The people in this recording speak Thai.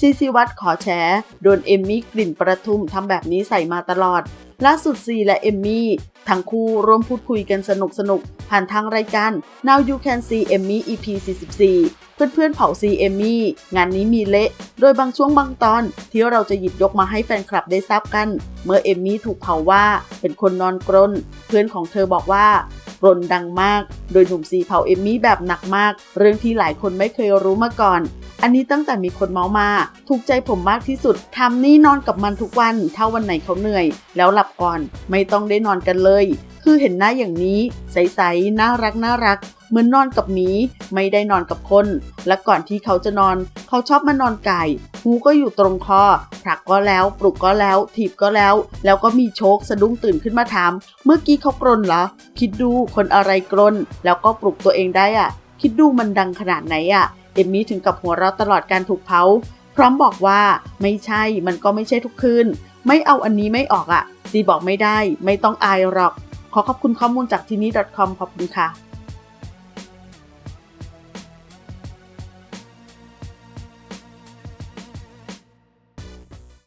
ซีซีวัตขอแฉโดนเอมมี่กลิ่นประทุมทำแบบนี้ใส่มาตลอด ล่าสุดซีและเอมมี่ทั้งคู่ร่วมพูดคุยกันสนุกสนุกๆผ่านทางรายการ Now You Can See Emmy EP 44 เพื่อนๆเผาซีเอมมี่งานนี้มีเละ โดยบางช่วงบางตอน ที่เราจะหยิบยกมาให้แฟนคลับได้ทราบกัน เมื่อเอมมี่ถูกเผาว่าเป็นคนนอนกรน เพื่อนของเธอบอกว่ากรนดังมาก โดยหนุ่มซีเผาเอมมี่แบบหนักมาก เรื่องที่หลายคนไม่เคยรู้มาก่อน อันนี้ตั้งแต่มีคนเมาส์มา ถูกใจผมมากที่สุดทำนี่นอนกับมันทุกวัน ถ้าวันไหนเขาเหนื่อย แล้วหลับก่อนไม่ต้องได้นอนกันเลย คือเห็นหน้าอย่างนี้ ใสๆน่ารักน่ารักเหมือนนอนกับหมีไม่ได้นอนกับคน และก่อนที่เขาจะนอน เขาชอบมานอนไก่ หูก็อยู่ตรงคอผลักก็แล้ว ปลุกก็แล้ว ถีบก็แล้ว แล้วก็มีโชคสะดุ้งตื่นขึ้นมาถาม เมื่อกี้เขากรนเหรอ คิดดูคนอะไรกลน แล้วก็ปลุกตัวเองได้อะคิดดูมันดังขนาดไหนอะเอมมี่ถึงกับหัวเราะตลอดการถูกเผา พร้อมบอกว่าไม่ใช่มันก็ไม่ใช่ทุกคืน ไม่เอาอันนี้ไม่ออกอะ่ะซีบอกไม่ได้ ไม่ต้องอายหรอก ขอขอบคุณข้อมูลจากที่นี่ .com ขอบคุณค่ะ